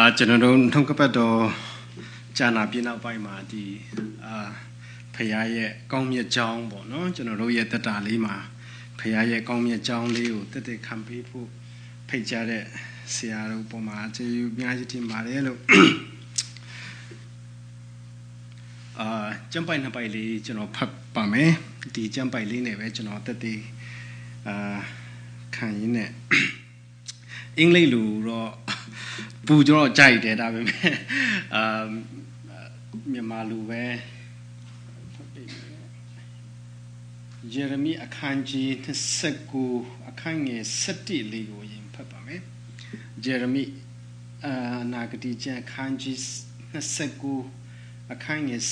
အာကျွန်တော်တို့နှုတ်ကပတ်တော်ဂျာနာပြနောက်ပိုင်းမှာဒီအာဖခင်ရဲ့ကောင်းမြတ်ကြောင်းပေါ့နော်ကျွန်တော်တို့ရဲ့တက်တာလေးမှာဖခင်ရဲ့ကောင်းမြတ်ကြောင်းလေးကိုတက်တက်ခံပေးဖို့ဖိတ်ကြားတဲ့ဆရာတို့ပုံမှာကျေးဇူးအများကြီးတင်ပါတယ်လို့အာကျမ်းပိုက်နှစ်ပိုက်လေးကျွန်တော်ဖတ်ပါမယ်ဒီကျမ်းပိုက်လေးနဲ့ပဲကျွန်တော်တက်တက်အာခံရင်းနဲ့အင်္ဂလိပ်လိုတော့ ပူကျွန်တော်ကြိုက်တယ်ဒါပေမဲ့အာမြန်မာလိုပဲယေရမိအခန်းကြီး29အခန်းငယ်7လေးကိုရင်ဖတ်ပါမယ်ယေရမိအာနာဂတိကျမ်းအခန်းကြီး29အခန်းငယ်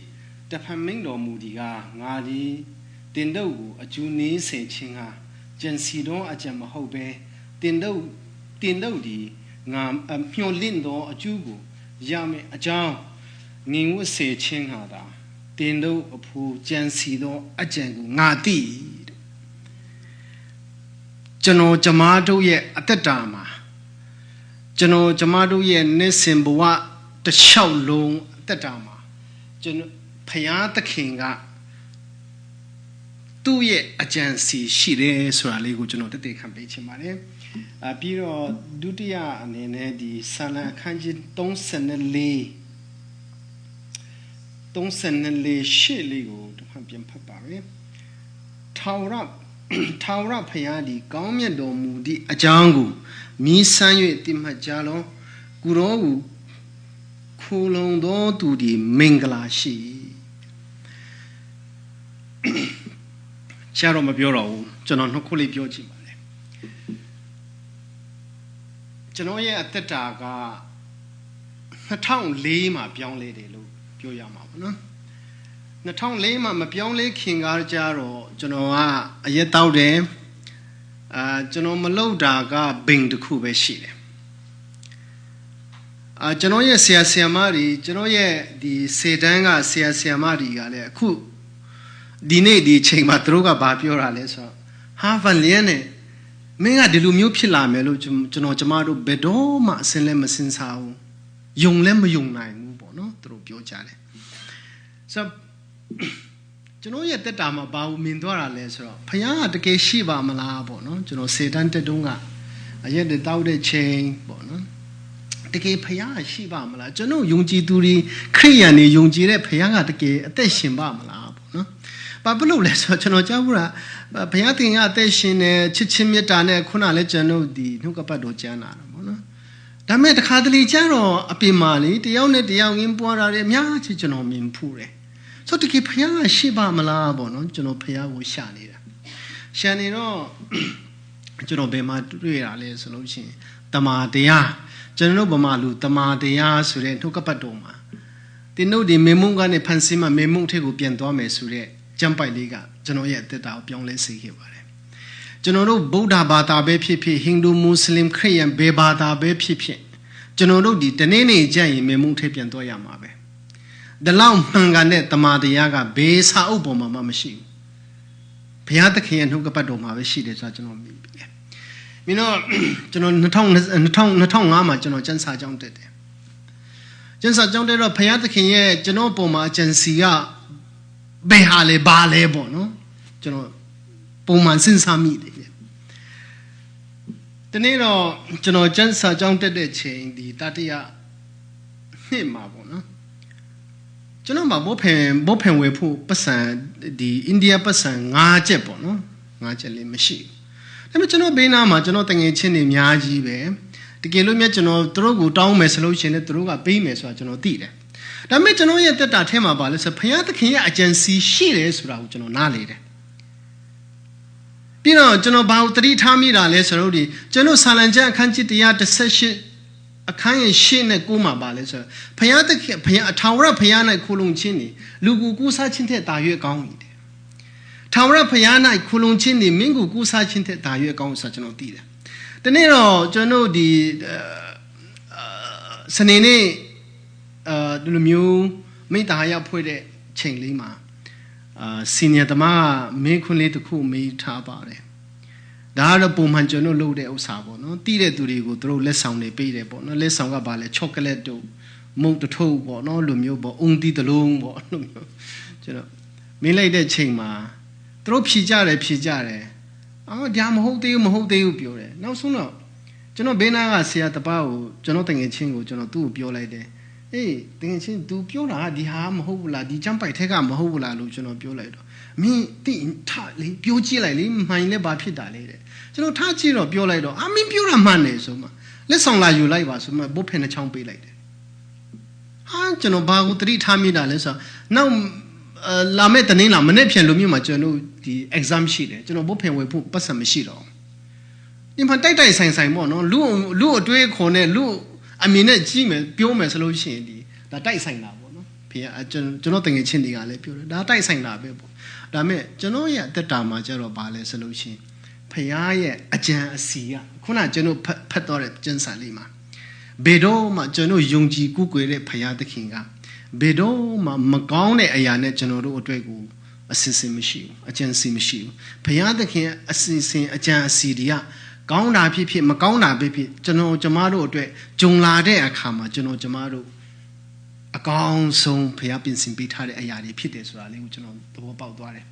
7တဖန်မင်းတော်မူဒီကငါဒီတင်တော့ကိုအကျူနည်းဆင်ခြင်းဟာကြံစီတော့အကြံမဟုတ်ပဲတင်တော့တင်တော့ဒီ ငါမျောလင့်သောအကျူကိုရမယ်အကြောင်းငင်ဝတ်စေခြင်းဟာတာတင်တို့အဖို့ကြံစီသောအကြံကိုငါသိကျွန်တော်ကျမတို့ရဲ့အသက်တာမှာကျွန်တော်ကျမတို့ရဲ့နေ့စဉ်ဘဝတစ်လျှောက်လုံးအသက်တာမှာကျွန်တော်ဖယားသခင်ကသူ့ရဲ့အကြံစီရှိတယ်ဆိုတာလေးကိုကျွန်တော်တည်တည်ခံပေးချင်ပါတယ်။ အပြီးတော့ဒုတိယအနေနဲ့ဒီဆာလံအခန်းကြီး34 34ရှေ့လေးကိုတစ်ခါပြန်ဖတ်ပါမယ်။ထာဝရထာဝရဖယားဒီကောင်းမြတ်တော်မူသည့်အကြောင်းကိုမြည်ဆန်း၍တိမှတ်ကြလောကုရောကိုခိုလုံသောသူဒီမင်္ဂလာရှိရှားတော့မပြောတော့ဘူးကျွန်တော်နှစ်ခုလေးပြောချင်ပါတယ် ကျွန်တော်ရဲ့အသက်တာက2004မှာပြောင်းလဲတယ်လို့ပြောရမှာပေါ့နော်2004မှာမပြောင်းလဲခင်ကားကြတော့ကျွန်တော်ကအရက်တောက်တယ်အာကျွန်တော်မလုပ်တာကဘိန်တစ်ခုပဲရှိတယ်အာကျွန်တော်ရဲ့ဆရာဆရာမတွေကျွန်တော်ရဲ့ဒီစေတန်းကဆရာဆရာမတွေကလည်းအခုဒီနေ့ဒီချိန်မှာသူတို့ကဘာပြောတာလဲဆိုတော့ဟာဗန်လျန်နဲ့ မင်းကဒီလိုမျိုးဖြစ်လာမယ်လို့ကျွန်တော်ကျမတို့ဘယ်တော့မှအစင်လည်းမစင်စားဘူးယုံလည်းမယုံနိုင်ဘူးပေါ့နော်သူတို့ပြောကြတယ်ဆိုတော့ကျွန်တော်ရဲ့တက်တာမှာဘာလို့မြင်သွားတာလဲဆိုတော့ဖခင်ကတကယ်ရှိပါမလားပေါ့နော်ကျွန်တော်စေတန်းတက်တုံးကအရက်တွေတောက်တဲ့ချိန်ပေါ့နော်တကယ်ဖခင်ရှိပါမလားကျွန်တော်ယုံကြည်သူတွေခရိယန်တွေယုံကြည်တဲ့ဖခင်ကတကယ်အသက်ရှင်ပါမလားပေါ့နော်ဘာဖြစ်လို့လဲဆိုတော့ကျွန်တော်ကြားဘူးလား ဘုရားသခင်ကအသက်ရှင်နေချစ်ချင်းမေတ္တာနဲ့ခုနလည်းကျွန်တော်ဒီနှုတ်ကပတ်တော်ကျမ်းလာတာပေါ့နော်ဒါမဲ့တခါတလေကျတော့အပြင်မှာလေတယောက်နဲ့တယောက်ရင်းပွားတာတွေအများကြီးကျွန်တော်မြင်ဖူးတယ်ဆိုတော့တကယ်ဘုရားကရှိပါမလားပေါ့နော်ကျွန်တော်ဘုရားကိုရှာနေတာရှာနေတော့ကျွန်တော်ဘယ်မှာတွေ့ရလဲဆိုလို့ရှိရင်တမာတရားကျွန်တော်ဗမာလူတမာတရားဆိုတဲ့နှုတ်ကပတ်တော်မှာဒီနှုတ်ဒီမေမုံကနေဖန်ဆင်းမှမေမုံထက်ကိုပြန်သွားမယ်ဆိုတဲ့ ကျမ်းပိုက်လေးကကျွန်တော်ရဲ့အသက်တာကိုပြောင်းလဲစေခဲ့ပါတယ်ကျွန်တော်တို့ဗုဒ္ဓဘာသာပဲဖြစ်ဖြစ်ဟိန္ဒူမွတ်စလင်ခရစ်ယာန်ဘယ်ဘာသာပဲဖြစ်ဖြစ်ကျွန်တော်တို့ဒီတနေ့နေ့ကြရင်မေမုံထက်ပြန်သွားရမှာပဲဒီလောက်မှန်ကန်တဲ့တမာတရားကဘေးစာအုပ်ပေါ်မှာမှမရှိဘူးဘုရားသခင်ရဲ့နှုတ်ကပတ်တော်မှာပဲရှိတယ်ဆိုတာကျွန်တော်မြင်ပြီ။မင်းတို့ကျွန်တော်2000 2005မှာကျွန်တော်ကျန်းစာကျောင်းတက်တယ်။ကျန်းစာကျောင်းတက်တော့ဘုရားသခင်ရဲ့ကျွန်တော်ပုံမှာအကျဉ်းစီက ဘယ်ဟာလဲဘာလဲပေါ့နော်။ကျွန်တော်ပုံမှန်စဉ်းစားမိတယ်။ဒီနေ့တော့ကျွန်တော်ကျန်းစာကျောင်းတက်တဲ့ချိန်ဒီတတိယနှစ်မှာပေါ့နော်။ကျွန်တော်မှာဘောဖင်ဘောဖင်ဝယ်ဖို့ပတ်စံဒီအိန္ဒိယပတ်စံ၅ချက်ပေါ့နော်၅ချက်လေးမရှိဘူးဒါပေမဲ့ကျွန်တော်ဘေးနားမှာကျွန်တော်တငယ်ချင်းတွေအများကြီးပဲတကယ်လို့မြတ်ကျွန်တော်သူတို့ကိုတောင်းမယ်ဆိုလို့ရှိရင်လည်းသူတို့ကပေးမယ်ဆိုတာကျွန်တော်သိတယ် ဒါပေမဲ့ကျွန်တော်ရဲ့တက်တာထဲမှာပါလဲဆိုဘုရားသခင်ရဲ့အကြံစီရှိတယ်ဆိုတာကိုကျွန်တော်နားလေတယ်ပြီးတော့ကျွန်တော်ဘာလို့တတိထားမိတာလဲဆိုတော့ဒီကျွန်တော်ဆာလံကျမ်းအခန်းကြီး138အခန်းရဲ့ရှေ့နဲ့ကိုးမှာပါလဲဆိုတော့ဘုရားသခင်ဘုရားအထာဝရဘုရား၌ခိုလုံခြင်းနေလူကိုကူးစားခြင်းတဲ့တာရွေ့ကောင်းတယ်။ထာဝရဘုရား၌ခိုလုံခြင်းနေမင်းကိုကူးစားခြင်းတဲ့တာရွေ့ကောင်းဆိုကျွန်တော်သိတယ်။ဒီနေ့တော့ကျွန်တော်ဒီစနေနေ့အာ ဒီလိုမျိုးမိသားရဖွဲ့တဲ့ချိန်လေးမှာအာစီနီယာသမားမင်းခွန်းလေးတစ်ခုမေးထားပါတယ်။ဒါကတော့ပုံမှန်ကျွန်တော်လုပ်တဲ့ဥစ္စာပေါ့နော်တီးတဲ့သူတွေကိုသူတို့လက်ဆောင်တွေပေးတယ်ပေါ့နော်လက်ဆောင်ကဘာလဲချောကလက်တို့မုန့်တထုပ်ပေါ့နော်လိုမျိုးပေါ့အုံတီးတလုံးပေါ့လိုမျိုးကျွန်တော်မင်းလိုက်တဲ့ချိန်မှာသူတို့ဖြီကြတယ်ဖြီကြတယ်အော်ဒါမဟုတ်သေးဘူးမဟုတ်သေးဘူးပြောတယ်နောက်ဆုံးတော့ကျွန်တော်ဘေးနားကဆရာတပားကိုကျွန်တော်တငယ်ချင်းကိုကျွန်တော်သူ့ကိုပြောလိုက်တယ် အေးတကယ်ချင်း तू ပြောတာဒီဟာမဟုတ်ဘူးလားဒီချမ်းပိုက်ထက်ကမဟုတ်ဘူးလားလို့ကျွန်တော်ပြောလိုက်တော့မင်းတိထလေပြောကြည့်လိုက်လေမှန်လဲဘာဖြစ်တာလဲတဲ့ကျွန်တော်ထားကြည့်တော့ပြောလိုက်တော့အမင်းပြောတာမှန်တယ်ဆိုမှလက်ဆောင်လာယူလိုက်ပါဆိုမှဘုတ်ဖက်နှချောင်းပေးလိုက်တယ်ဟာကျွန်တော်ဘာကိုတတိထားမိတာလဲဆိုတော့နောက်လာမဲ့တနင်္လာမနေ့ပြန်လို့မြို့မှာကျွန်တော်ဒီ exam ရှိတယ်ကျွန်တော်ဘုတ်ဖက်ဝယ်ဖို့ပတ်စံမရှိတော့ဒီမှာတိုက်တိုက်ဆိုင်ဆိုင်ပေါ့နော်လူလူအတွေးခေါ်နဲ့လူ အမြင်နဲ့ကြီးမယ်ပြောမယ်ဆိုလို့ရှိရင်ဒီဒါတိုက်ဆိုင်တာပေါ့နော်ဖေကကျွန်ကျွန်တော်တငယ်ချင်းတွေကလည်းပြောတယ်ဒါတိုက်ဆိုင်တာပဲပေါ့ဒါမဲ့ကျွန်တော်ရဲ့အသက်တာမှာကျတော့ဘာလဲဆိုလို့ရှိရင်ဖခင်ရဲ့အကြံအစီကခုနကျွန်တော်ဖတ်ဖတ်တော့တဲ့ကျမ်းစာလေးမှာဘေတော့မှကျွန်တော်ယုံကြည်ကူးကွယ်တဲ့ဖခင်သခင်ကဘေတော့မှမကောင်းတဲ့အရာနဲ့ကျွန်တော်တို့အတွက်ကိုအစင်စင်မရှိဘူးအကြံစီမရှိဘူးဘုရားသခင်အစင်စင်အကြံအစီတွေက ကောင်းတာဖြစ်ဖြစ်မကောင်းတာဖြစ်ဖြစ်ကျွန်တော်ကျမတို့အတွက်ဂျုံလာတဲ့အခါမှာကျွန်တော်ကျမတို့အကောင်းဆုံးဘုရားပြင်ဆင်ပေးထားတဲ့အရာတွေဖြစ်တယ်ဆိုတာလေးကိုကျွန်တော်သဘောပေါက်သွားတယ်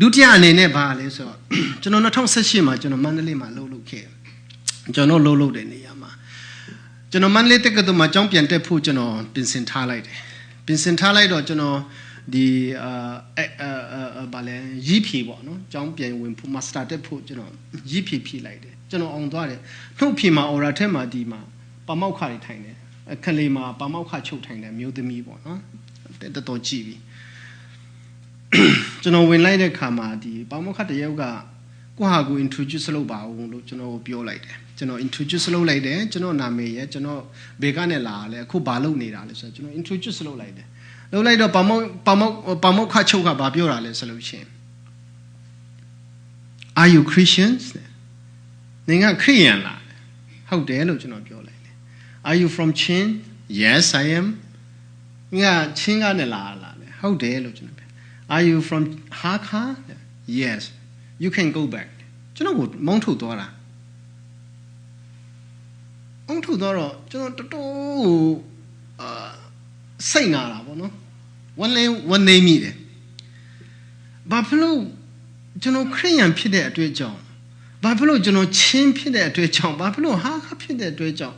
ဒုတိယအနေနဲ့ဘာလဲဆိုတော့ကျွန်တော်2018မှာကျွန်တော်မန္တလေးမှာလှုပ်လှုပ်ခဲ့ကျွန်တော်လှုပ်လှုပ်တဲ့နေရာမှာကျွန်တော်မန္တလေးတက္ကသိုလ်မှာကျောင်းပြန်တက်ဖို့ကျွန်တော်ပြင်ဆင်ထားလိုက်တယ်ပြင်ဆင်ထားလိုက်တော့ကျွန်တော်ဒီအာအဲဘာလဲရီးဖြေပေါ့နော်ကျောင်းပြန်ဝင်ဖို့ master တက်ဖို့ကျွန်တော်ရီးဖြေဖြေလိုက်တယ် ကျွန်တော်အောင်သွားတယ်နှုတ်ဖြေမှာ aura ထက်မှာဒီမှာပမောက်ခတွေထိုင်တယ်အခလေးမှာပမောက်ခချုပ်ထိုင်တယ်မျိုးသမီးပေါ့နော်တော်တော်ကြည့်ပြီကျွန်တော်ဝင်လိုက်တဲ့ခါမှာဒီပမောက်ခတယောက်ကကိုဟာကို introduce လုပ်ပါဦးလို့ကျွန်တော်ပြောလိုက်တယ်ကျွန်တော် introduce လုပ်လိုက်တယ်ကျွန်တော်နာမည်ရကျွန်တော်ဘေကနေလာလဲအခုဘာလုပ်နေတာလဲဆိုတော့ကျွန်တော် introduce လုပ်လိုက်တယ်လုပ်လိုက်တော့ပမောက်ပမောက်ပမောက်ခချုပ်ကဘာပြောတာလဲဆိုလို့ရှိရင် Are you Christians နင်ကခရိယန်လားဟုတ်တယ်လို့ကျွန်တော်ပြောလိုက်တယ် Are you from Chin Yes I am ငါချင်းကနေလာလာတယ်ဟုတ်တယ်လို့ကျွန်တော်ပြော Are you from Hakha Yes you can go back ကျွန်တော်ကိုမုန်းထုတ်သွားတာမုန်းထုတ်သွားတော့ကျွန်တော်တော်တော်အာစိတ်နာတာပေါ့နော်ဝန်လင်းဝန်နေမိတယ်ဘာဖြစ်လို့ကျွန်တော်ခရိယန်ဖြစ်တဲ့အတွေ့အကြုံ ဘာဖြစ်လို့ကျွန်တော်ချင်းဖြစ်တဲ့အတွေ့အကြုံဘာဖြစ်လို့ဟာခဖြစ်တဲ့အတွေ့အကြုံ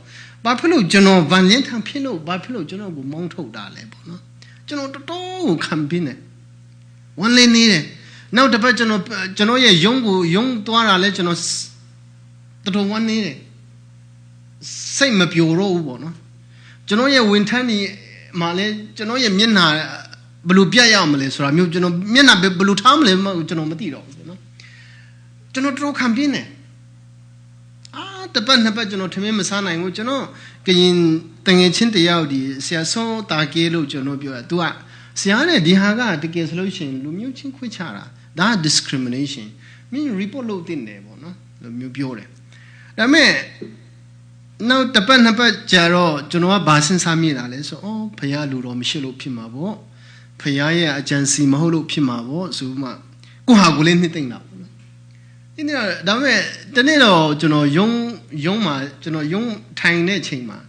ဘာဖြစ်လို့ကျွန်တော်ဗန်လင်းထံဖြစ်လို့ဘာဖြစ်လို့ကျွန်တော်ကိုမုန်းထုတ်တာလဲပေါ့နော်ကျွန်တော်တော်တော်ကိုခံပြင်းတယ်ဝန်လင်းနေတယ်နောက်တစ်ပတ်ကျွန်တော်ကျွန်တော်ရဲ့ယုံကိုယုံသွားတာလဲကျွန်တော်တော်တော်ဝန်နေတယ်စိတ်မပြိုတော့ဘူးပေါ့နော်ကျွန်တော်ရဲ့ဝင်ထမ်းနေမှာလဲကျွန်တော်ရဲ့မျက်နှာဘယ်လိုပြတ်ရအောင်မလဲဆိုတာမျိုးကျွန်တော်မျက်နှာဘယ်လိုထားမလဲကျွန်တော်မသိတော့ဘူးနော် ကျွန်တော်တော်ခံပြင်းတယ်အာတပတ်နှစ်ပတ်ကျွန်တော်ထမင်းမစားနိုင်ဘူးကျွန်တော်ကရင်တငယ်ချင်းတယောက်ဒီဆရာဆုံးတာကေးလို့ကျွန်တော်ပြောတာ तू ကဆရာနဲ့ဒီဟာကတကယ်ဆိုလို့ရှိရင်လူမျိုးချင်းခွဲခြားတာဒါ discrimination မင်း report လုပ်တင်တယ်ပေါ့နော်လူမျိုးပြောတယ်ဒါပေမဲ့နောက်တစ်ပတ်နှစ်ပတ်ကြာတော့ကျွန်တော်ကဘာစဉ်းစားမိတာလဲဆိုအော်ဖခင်လူတော်မရှိလို့ဖြစ်မှာပေါ့ဖခင်ရဲ့အကြံစီမဟုတ်လို့ဖြစ်မှာပေါ့ဆိုမှကိုဟာကိုလည်းနှစ်သိမ့်တာ ပေါ့နော်ဒီနေ့ဒါပေမဲ့တနေ့တော့ကျွန်တော်ယုံယုံမှာကျွန်တော်ယုံထိုင်တဲ့ချိန်မှာ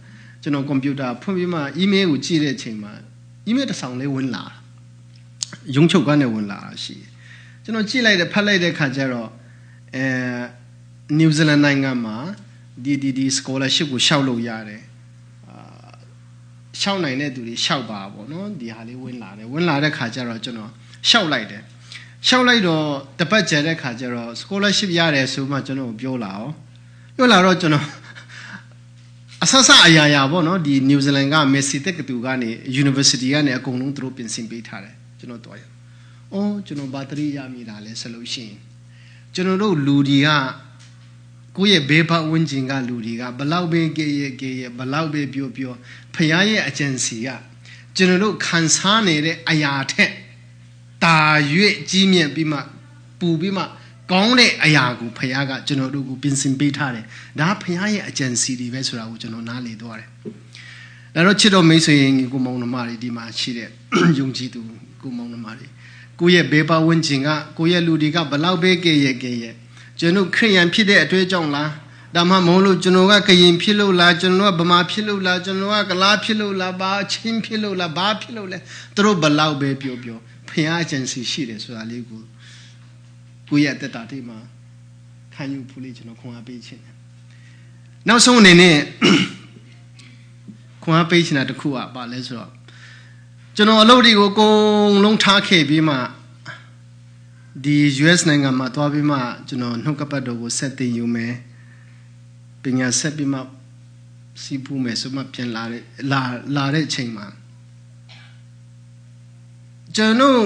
ကျွန်တော်ကွန်ပျူတာဖွင့်ပြီးမှ email ကိုကြည့်တဲ့ချိန်မှာ email တစ်ဆောင်လေးဝင်လာယုံချုပ်ကနေဝင်လာတာရှိတယ်ကျွန်တော်ကြည့်လိုက်တယ်ဖတ်လိုက်တဲ့ခါကျတော့အဲနယူးဇီလန်နိုင်ငံမှာဒီဒီဒီ scholarship ကိုရှောက်လို့ရတယ်အာရှောက်နိုင်တဲ့သူတွေရှောက်ပါပေါ့နော်ဒီဟာလေးဝင်လာတယ်ဝင်လာတဲ့ခါကျတော့ကျွန်တော်ရှောက်လိုက်တယ် ရှောက်လိုက်တော့တပတ်ကျတဲ့ခါကျတော့ scholarship ရတယ်ဆိုမှကျွန်တော်ပြောလာအောင်ပြောလာတော့ကျွန်တော်အဆဆအရာရာပေါ့နော်ဒီနယူးဇီလန်ကမက်ဆီတက်ကတူကနေ university ကနေအကုန်လုံးသူတို့ပြင်ဆင်ပေးထားတယ်ကျွန်တော်တွားရ။အော်ကျွန်တော်ဘာတရီရမိတာလဲဆိုလို့ရှိရင်ကျွန်တော်တို့လူတွေကကိုယ့်ရဲ့ဘေးပတ်ဝန်းကျင်ကလူတွေကဘလောက်ပဲကြည်ရဲ့ကြည်ရဲ့ဘလောက်ပဲပြောပြောဖခင်ရဲ့အကြံစီကကျွန်တော်တို့ခံစားနေတဲ့အရာထက် တာ၍ကြီးမြတ်ပြီးမှပူပြီးမှကောင်းတဲ့အရာကိုဖခင်ကကျွန်တော်တို့ကိုပြင်ဆင်ပေးထားတယ်ဒါဖခင်ရဲ့အကြံစီတွေပဲဆိုတာကိုကျွန်တော်နားလည်သွားတယ်ဒါတော့ချစ်တော်မိတ်ဆွေရင်ကိုမောင်နှမတွေဒီမှာရှိတဲ့ယုံကြည်သူကိုမောင်နှမတွေကိုယ့်ရဲ့ဘေးပတ်ဝန်းကျင်ကကိုယ့်ရဲ့လူတွေကဘလောက်ပဲကြည်ရဲ့ကြည်ရဲ့ကျွန်တော်ခရိယန်ဖြစ်တဲ့အတွေ့အကြောင်းလားဒါမှမဟုတ်လို့ကျွန်တော်ကကရင်ဖြစ်လို့လားကျွန်တော်ကဗမာဖြစ်လို့လားကျွန်တော်ကကလားဖြစ်လို့လားဘာချင်းဖြစ်လို့လားဘာဖြစ်လို့လဲသူတို့ဘလောက်ပဲပြောပြော ဖခင်အကျင့်စီရှိတယ်ဆိုတာလေးကိုကိုယ့်ရဲ့တက်တာတိမှာခံယူဖို့လေးကျွန်တော်ခွန်အားပေးခြင်းတယ်နောက်ဆုံးအနေနဲ့ခွန်အားပေးခြင်းတာတစ်ခုကပါလဲဆိုတော့ကျွန်တော်အလုပ်တွေကိုအကုန်လုံးထားခဲ့ပြီးမှဒီ US နိုင်ငံမှာသွားပြီးမှကျွန်တော်နှုတ်ကပတ်တော်ကိုဆက်တင်ယူမယ်ပညာဆက်ပြီးမှစီးပူးမယ်ဆိုမှပြန်လာတဲ့လာလာတဲ့အချိန်မှာ ကျွန်တော်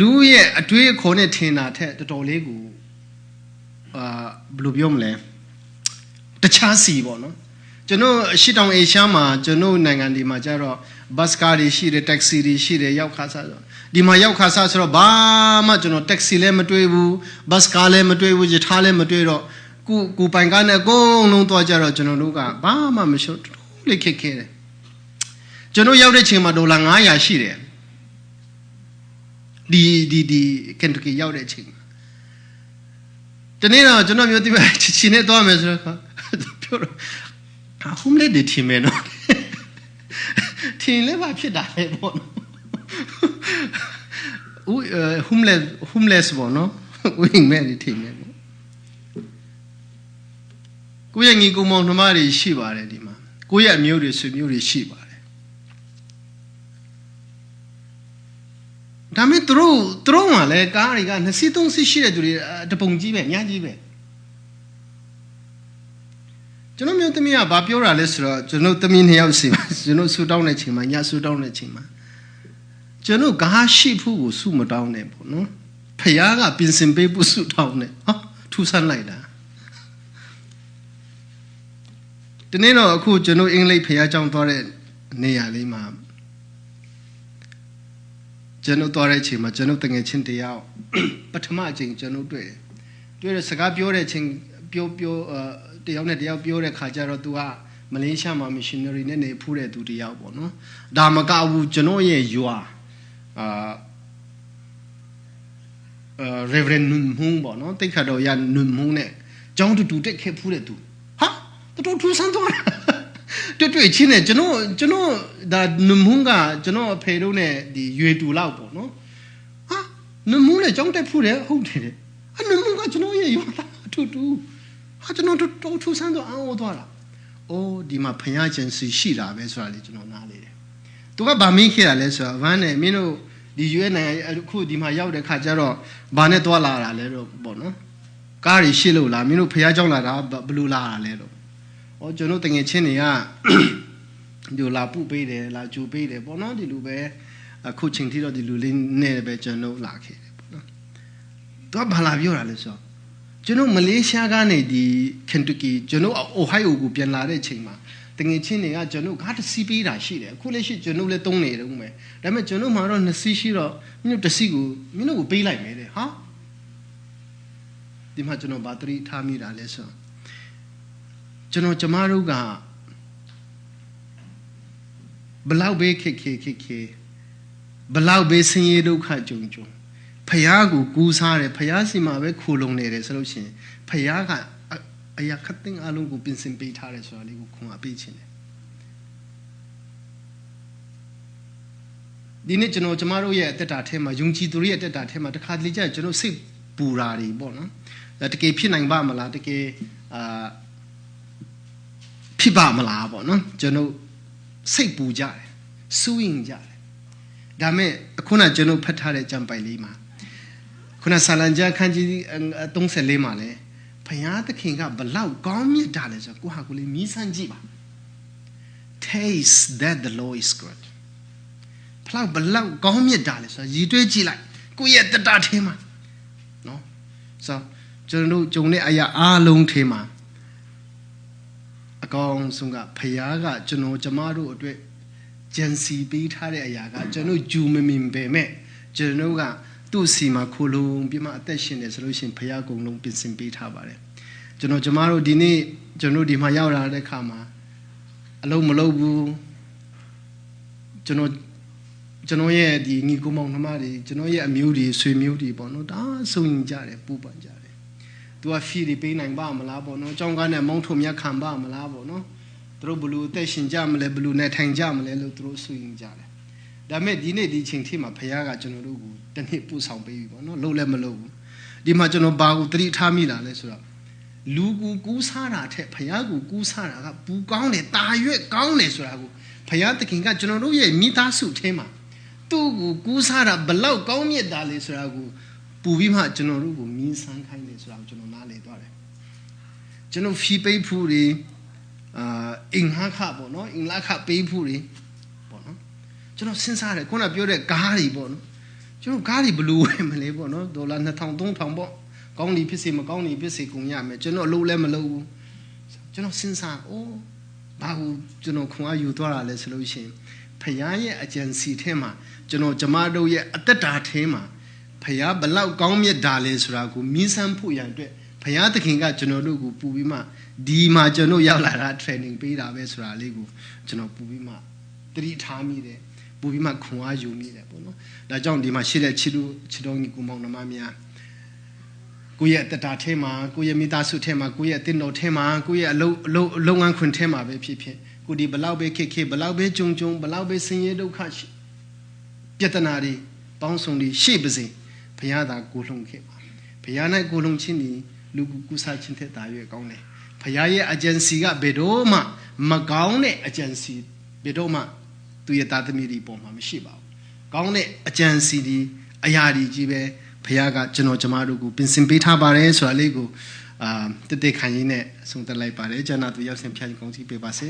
လူရဲ့အတွေးအခေါ်နဲ့ထင်တာထက်တော်တော်လေးကိုအာဘယ်လိုပြောမလဲတခြားစီပေါ့နော်ကျွန်တော်အရှိတောင်အေရှားမှာကျွန်တော်နိုင်ငံဒီမှာကျတော့ဘတ်ကားတွေရှိတယ်တက္ကစီတွေရှိတယ်ရောက်ခါစားဆိုဒီမှာရောက်ခါစားဆိုတော့ဘာမှကျွန်တော်တက္ကစီလည်းမတွေ့ဘူးဘတ်ကားလည်းမတွေ့ဘူးယထာလည်းမတွေ့တော့ကိုကိုပိုင်ကားနဲ့အကုန်လုံးသွားကြတော့ကျွန်တော်တို့ကဘာမှမရှုပ်တော်လေးခက်ခဲတယ်ကျွန်တော်ရောက်တဲ့ချိန်မှာဒေါ်လာ900ရှိတယ် ဒီဒီဒီကန်တကီရောက်တဲ့အချိန်မှာတနေ့တော့ကျွန်တော်မျိုးတိပဲချီချီနဲ့သွားမယ်ဆိုတော့ပြောတော့ဟာဟုံးလေးတွေထင်မယ်နော်ထင်လည်းဘာဖြစ်တာလဲပေါ့နော်ဦးဟုံးလက်ဟုံးလက်ပေါ့နော်ဦးရင်မဲ့ထင်မယ်ပေါ့ကိုယ့်ရဲ့ညီကောင်မောင်နှမတွေရှိပါတယ်ဒီမှာကိုယ့်ရဲ့အမျိုးတွေဆွေမျိုးတွေရှိပါတယ် ဒါမဲ့သူတို့သူတို့ကလည်းကားတွေက2စီး3စီးရှိတဲ့သူတွေတပုံကြီးပဲအများကြီးပဲကျွန်တော်မျိုးသမီးကဘာပြောတာလဲဆိုတော့ကျွန်တော်သမီးနှစ်ယောက်စီပါကျွန်တော်ဆူတောင်းတဲ့ချိန်မှာညဆူတောင်းတဲ့ချိန်မှာကျွန်တော်ကားရှိဖို့ကိုဆူမတောင်းနဲ့ပေါ့နော်ဖခင်ကပြင်ဆင်ပေးဖို့ဆူတောင်းနဲ့ဟာထူဆန်းလိုက်တာဒီနေ့တော့အခုကျွန်တော်အင်္ဂလိပ်ဖခင်ကြောင်းသွားတဲ့နေရာလေးမှာ ကျွန်တော်သွားတဲ့အချိန်မှာကျွန်တော်တငယ်ချင်းတယောက်ပထမအချိန်ကျွန်တော်တွေ့တွေ့တဲ့စကားပြောတဲ့အချိန်ပြောပြောတယောက်နဲ့တယောက်ပြောတဲ့ခါကျတော့ तू ကမလေးရှားမှာ missionary နဲ့နေဖူးတဲ့သူတယောက်ပေါ့နော်ဒါမကဘူးကျွန်တော်ရဲ့ယွာအာအာ Reverend နွန်မှုန်ပေါ့နော်တိတ်ခါတော့ရနွန်မှုန်နဲ့ကျောင်းတူတူတက်ခဲ့ဖူးတဲ့သူဟာတော်ထူဆန်းသွားတွေ့ တွေ့ချင်းနဲ့ကျွန်တော်ကျွန်တော်ဒါနမုန်းကကျွန်တော်အဖေတို့နဲ့ဒီရွေတူလောက်ပေါ့နော်ဟာနမုန်းနဲ့ကြောင်းတက်ဖူးတယ်ဟုတ်တယ်အနမုန်းကကျွန်တော်ရဲ့ရွာအထူတူဟာကျွန်တော်တော်ထူဆန်းတော့အောင်းသွားတာအိုးဒီမှာဖယားကျင်စီရှိတာပဲဆိုတာလေကျွန်တော်နားလေတယ်သူကဗာမင်းခဲ့တာလဲဆိုတော့ဗန်းနဲ့မင်းတို့ဒီရွေးနိုင်အခုဒီမှာရောက်တဲ့ခါကျတော့ဘာနဲ့သွားလာတာလဲတော့ပေါ့နော်ကားတွေရှိလို့လားမင်းတို့ဖယားကြောင်းလာတာဘယ်လိုလာတာလဲတော့ ဩကျွန်တော်တငယ်ချင်းတွေကဒီလာပုပေးတယ်လာကြူပေးတယ်ပေါ့နော်ဒီလိုပဲအခုချိန်ထိတော့ဒီလူလေးနဲ့ပဲကျွန်တော်လာခဲ့တယ်ပေါ့နော်သူကဘာလာပြောတာလဲဆိုတော့ကျွန်တော်မလေးရှားကနေဒီကန်တူကီကျွန်တော်အိုဟိုင်အိုကိုပြန်လာတဲ့ချိန်မှာတငယ်ချင်းတွေကကျွန်တော်ကားတစ်စီးပေးတာရှိတယ်အခုလည်းရှိကျွန်တော်လည်းသုံးနေတယ်ဦးမယ်ဒါပေမဲ့ကျွန်တော်မှတော့နှစ်စီးရှိတော့မင်းတို့တစ်စီးကိုမင်းတို့ကိုပေးလိုက်မယ်တဲ့ဟာဒီမှာကျွန်တော်ဘာတရီထားမိတာလဲဆိုတော့ ကျွန်တော်ကျမတို့ကဘလောက်ပဲခက်ခဲခက်ခဲဘလောက်ပဲဆင်းရဲဒုက္ခကြုံကြုံဖះကိုကူးစားတယ်ဖះစီမှာပဲခိုလုံနေတယ်ဆိုလို့ရှိရင်ဖះကအရာခတ်တင်အလုံးကိုပြင်ဆင်ပေးထားတယ်ဆိုတာလေးကိုခွန်အားပေးခြင်းတယ်ဒီနေ့ကျွန်တော်ကျမတို့ရဲ့အသက်တာထဲမှာယုံကြည်သူတွေရဲ့အသက်တာထဲမှာတခါတလေကျကျွန်တော်စိတ်ပူတာတွေပေါ့နော်တကယ်ဖြစ်နိုင်ပါမလားတကယ်အာ ဖြစ်ပါမလားပေါ့နော်ကျွန်တော်စိတ်ပူကြတယ်စူးရင်ကြတယ်ဒါမဲ့ခုနကျွန်တော်ဖတ်ထားတဲ့ကြံပိုင်လေးမှာခုနဆာလန်ဂျာခန်းကြီး34မှာလဲဘုရားသခင်ကဘလောက်ကောင်းမြတ်တာလဲဆိုကိုဟာကိုလေးမီးစမ်းကြည့်ပါ taste that the Lord is good ဘလောက်ဘလောက်ကောင်းမြတ်တာလဲဆိုရည်တွေးကြည့်လိုက်ကိုယ့်ရဲ့တတထဲမှာနော်ဆိုကျွန်တော်တို့ဂျုံတဲ့အရာအားလုံးထဲမှာ အကောင်းဆုံးကဖခင်ကကျွန်တော်ကျမတို့အတွက်ဂျန်စီပေးထားတဲ့အရာကကျွန်တော်ဂျူမမင်ပေမဲ့ကျွန်တော်ကသူ့စီမှာခိုလုံပြမအသက်ရှင်နေဆိုလို့ရှိရင်ဖခင်ကုံလုံးပြင်ဆင်ပေးထားပါတယ်ကျွန်တော်ကျမတို့ဒီနေ့ကျွန်တော်ဒီမှာရောက်လာတဲ့ခါမှာအလုံးမလုံးဘူးကျွန်တော်ကျွန်တော်ရဲ့ဒီညီကိုမောင်နှမတွေကျွန်တော်ရဲ့အမျိုးတွေဆွေမျိုးတွေပေါ့နော်ဒါစုံရင်ကြတယ်ပူပန်ကြတယ် သူကဖီတွေပေးနိုင်ပါမလားပေါ့နော်အကြောင်းကားနဲ့မောင်းထုံမြတ်ခံပါမလားပေါ့နော်သူတို့ဘလူအသက်ရှင်ကြမလဲဘလူနဲ့ထိုင်ကြမလဲလို့သူတို့ဆွေးရင်ကြတယ်ဒါပေမဲ့ဒီနေ့ဒီချိန်ထိမှာဖခင်ကကျွန်တော်တို့ကိုတစ်နှစ်ပို့ဆောင်ပေးပြီပေါ့နော်လုံးလည်းမလုံးဘူးဒီမှာကျွန်တော်ဘာကိုသတိထားမိလာလဲဆိုတော့လူကူကူးစားတာထက်ဖခင်ကိုကူးစားတာကပူကောင်းတယ်တာရွက်ကောင်းတယ်ဆိုတာကိုဖခင်သခင်ကကျွန်တော်တို့ရဲ့မိသားစုထဲမှာသူ့ကိုကူးစားတာဘလောက်ကောင်းမြတ်တာလဲဆိုတာကို ပူပြီးမှကျွန်တော်တို့ကိုမြင်ဆန်းခိုင်းတယ်ဆိုတာကိုကျွန်တော်နားလည်သွားတယ်ကျွန်တော်ဖီပိတ်ဖူးတွေအာအင်ဟာခပေါ့နော်အင်လာခပေးဖူးတွေပေါ့နော်ကျွန်တော်စဉ်းစားတယ်ခုနပြောတဲ့ကားတွေပေါ့နော်ကျွန်တော်ကားတွေဘယ်လိုဝယ်မလဲပေါ့နော်ဒေါ်လာ2000 3000ပေါ့ကောင်းနေဖြစ်စေမကောင်းနေဖြစ်စေကုန်ရမယ်ကျွန်တော်အလုပ်လည်းမလုပ်ဘူးကျွန်တော်စဉ်းစားအိုးဘာကိုကျွန်တော်ခွန်အားယူသွားတာလဲဆိုလို့ရှိရင်ဖခင်ရဲ့ agency ထဲမှာကျွန်တော်ကျမတို့ရဲ့အသက်တာထဲမှာ ဖခင်ဘလောက်ကောင်းမြတ်တာလဲဆိုတာကိုမြင်ဆန်းဖို့ရန်အတွက်ဖခင်သခင်ကကျွန်တော်တို့ကိုပူပြီးမှဒီမှာကျွန်တော်ရောက်လာတာ training ပေးတာပဲဆိုတာလေးကိုကျွန်တော်ပူပြီးမှတတိထားမိတယ်ပူပြီးမှခွန်အားယူမိတယ်ပေါ့နော်ဒါကြောင့်ဒီမှာရှိတဲ့ချစ်တို့ချစ်တော်ညီကိုမောင်နှမများကိုယ့်ရဲ့တတာထဲမှာကိုယ့်ရဲ့မိသားစုထဲမှာကိုယ့်ရဲ့တင်တော်ထဲမှာကိုယ့်ရဲ့အလုံးအလုံးအလုံးငန်းခွင်ထဲမှာပဲဖြစ်ဖြစ်ကိုဒီဘလောက်ပဲခက်ခဲဘလောက်ပဲကြုံကြုံဘလောက်ပဲဆင်းရဲဒုက္ခရှိပြဿနာတွေပေါင်းစုံတွေရှေ့ပါစေ ဘုရားသာကိုလှုံခဲ့ပါဘုရား၌ကိုလှုံခြင်းဒီလူကူကူစားခြင်းတဲ့တာရွေးကောင်းတယ်ဘုရားရဲ့ agency ကဘယ်တော့မှမကောင်းတဲ့ agency ဘယ်တော့မှသူရဲ့သားသမီးတွေပေါ်မှာမရှိပါဘူးကောင်းတဲ့ agency ဒီအရာဒီကြီးပဲဘုရားကကျွန်တော်ကျမတို့ကိုပြင်ဆင်ပေးထားပါတယ်ဆိုတာလေးကိုအာတည်တည်ခံရင်းနဲ့အဆုံးသတ်လိုက်ပါတယ်ကျွန်တော်သူရောက်စဉ်ဖျားရင်ကောင်းစီပေးပါစေ